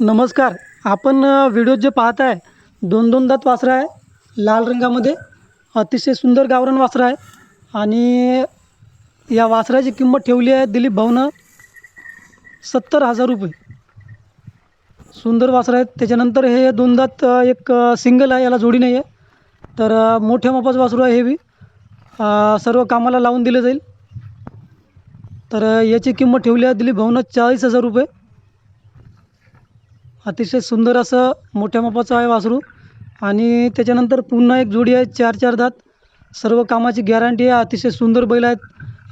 नमस्कार. आपण व्हिडिओ जे पाहत आहे दोन दोन दात वासरं आहे. लाल रंगामध्ये अतिशय सुंदर गावरान वासरं आहे. आणि या वासराची किंमत ठेवली आहे दिलीप भाऊनं सत्तर हजार रुपये. सुंदर वासरं आहेत. त्याच्यानंतर हे दोन दात एक सिंगल आहे. याला जोडी नाही आहे तर मोठ्या मापाचं वासरू आहे हे बी. सर्व कामाला लावून दिलं जाईल. तर याची किंमत ठेवली आहे दिलीप भाऊनं चाळीस हजार रुपये. अतिशय सुंदर असं मोठ्या मापाचं आहे वासरू. आणि त्याच्यानंतर पुन्हा एक जोडी आहे चार चार दात. सर्व कामाची गॅरंटी आहे अतिशय सुंदर बैल आहेत.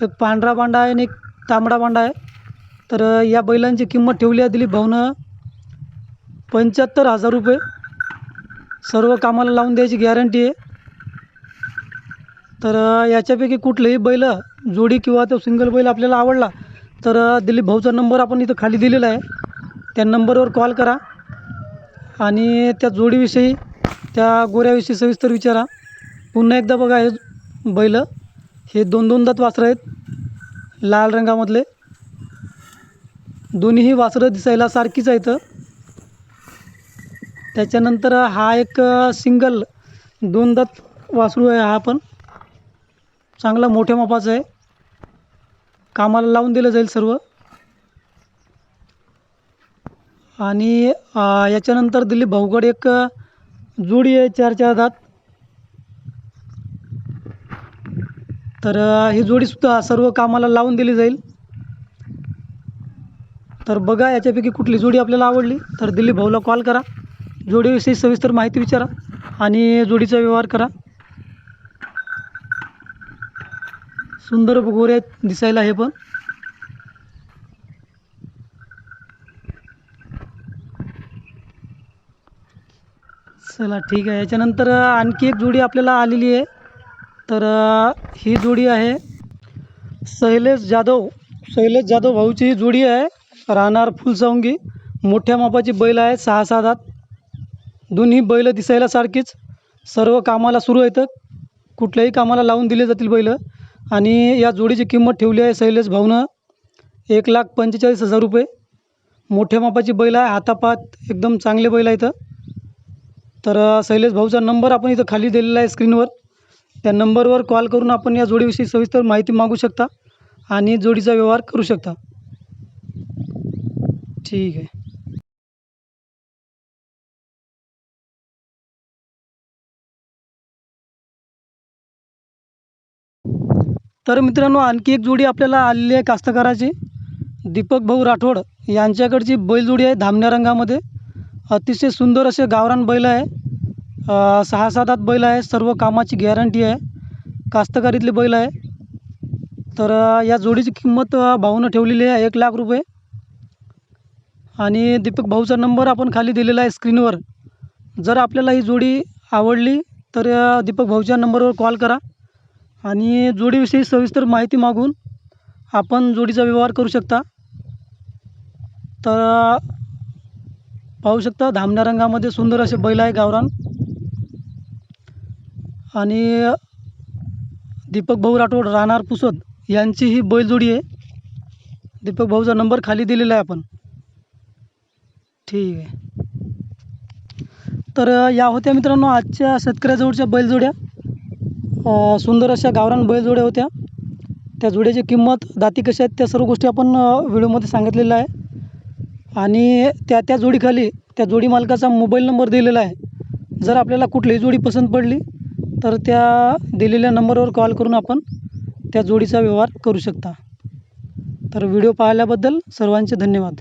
एक पांढरा बांडा आहे आणि एक तांबडा बांडा आहे. तर या बैलांची किंमत ठेवली आहे दिलीप भाऊनं पंच्याहत्तर हजार रुपये. सर्व कामाला लावून द्यायची गॅरंटी आहे. तर याच्यापैकी कुठलंही बैल जोडी किंवा तो सिंगल बैल आपल्याला आवडला तर दिलीप भाऊचा नंबर आपण इथं खाली दिलेला आहे. त्या नंबरवर कॉल करा आणि त्या जोडीविषयी त्या गोऱ्याविषयी सविस्तर विचारा. पुन्हा एकदा बघा हे बैल हे दोन दोन दात वासरं आहेत लाल रंगामधले. दोन्हीही वासरं दिसायला सारखीच आहेत. त्याच्यानंतर हा एक सिंगल दोन दात वासरू आहे हा पण. चांगला मोठ्या मापाचा आहे. कामाला लावून दिलं जाईल सर्व. आणि याच्यानंतर दिलीप भाऊगड एक जोडी आहे चार चार दात. तर ही जोडीसुद्धा सर्व कामाला लावून दिली जाईल. तर बघा याच्यापैकी कुठली जोडी आपल्याला आवडली. तर दिलीप भाऊला कॉल करा. जोडीविषयी सविस्तर माहिती विचारा आणि जोडीचा व्यवहार करा. सुंदर गोऱ्या दिसायला हे पण. चला ठीक आहे. याच्यानंतर आणखी एक जोडी आपल्याला आलेली आहे. तर ही जोडी आहे शैलेश जाधव. शैलेश जाधव भाऊची ही जोडी आहे. राहणार फुलसावंगी मोठ्या मापाची बैल आहे सहा सहा दात दोन्ही बैल दिसायला सारखीच. सर्व कामाला सुरू येतं कुठल्याही कामाला लावून दिले जातील बैल. आणि या जोडीची किंमत ठेवली आहे शैलेश भाऊनं एक लाख पंचेचाळीस हजार रुपये. मोठ्या मापाची बैल आहे हातापात एकदम चांगले बैल आहे इथं तर शैलेश भाऊचा नंबर आपण इथं खाली दिलेला आहे स्क्रीनवर. त्या नंबरवर कॉल करून आपण या जोडीविषयी सविस्तर माहिती मागू शकता आणि जोडीचा व्यवहार करू शकता. ठीक आहे. तर मित्रांनो आणखी एक जोडी आपल्याला आलेली आहे कास्तकाराची. दीपक भाऊ राठोड यांच्याकडची बैलजोडी आहे धामण्या रंगामध्ये. अतिशय सुंदर असे गावरान बैल आहे. सहा सात आत बैल आहे. सर्व कामाची गॅरंटी आहे. कास्तकारीतले बैल आहे. तर या जोडीची किंमत भाऊनं ठेवलेली आहे एक लाख रुपये. आणि दीपक भाऊचा नंबर आपण खाली दिलेला आहे स्क्रीनवर. जर आपल्याला ही जोडी आवडली तर दीपक भाऊच्या नंबरवर कॉल करा. आणि जोडीविषयी सविस्तर माहिती मागून आपण जोडीचा व्यवहार करू शकता. तर पाहू शकता धामण्या रंगामध्ये सुंदर असे बैल आहे गावरान. आणि दीपक भाऊ राठोड राहणार पुसद यांची ही बैलजोडी आहे. दीपक भाऊचा नंबर खाली दिलेला आहे आपण. ठीक आहे. तर या होत्या मित्रांनो आजच्या शेतकऱ्याजवळच्या बैलजोड्या. सुंदर अशा गावरान बैलजोड्या होत्या. त्या जोड्याची किंमत दाती कशा आहेत त्या सर्व गोष्टी आपण व्हिडिओमध्ये सांगितलेल्या आहे. आणि त्या त्या जोडीखाली त्या जोडी मालकाचा मोबाईल नंबर दिलेला आहे. जर आपल्याला कुठलीही जोडी पसंत पडली तर त्या दिलेल्या नंबरवर कॉल करून आपण त्या जोडीचा व्यवहार करू शकता. तर व्हिडिओ पाहिल्याबद्दल सर्वांचे धन्यवाद.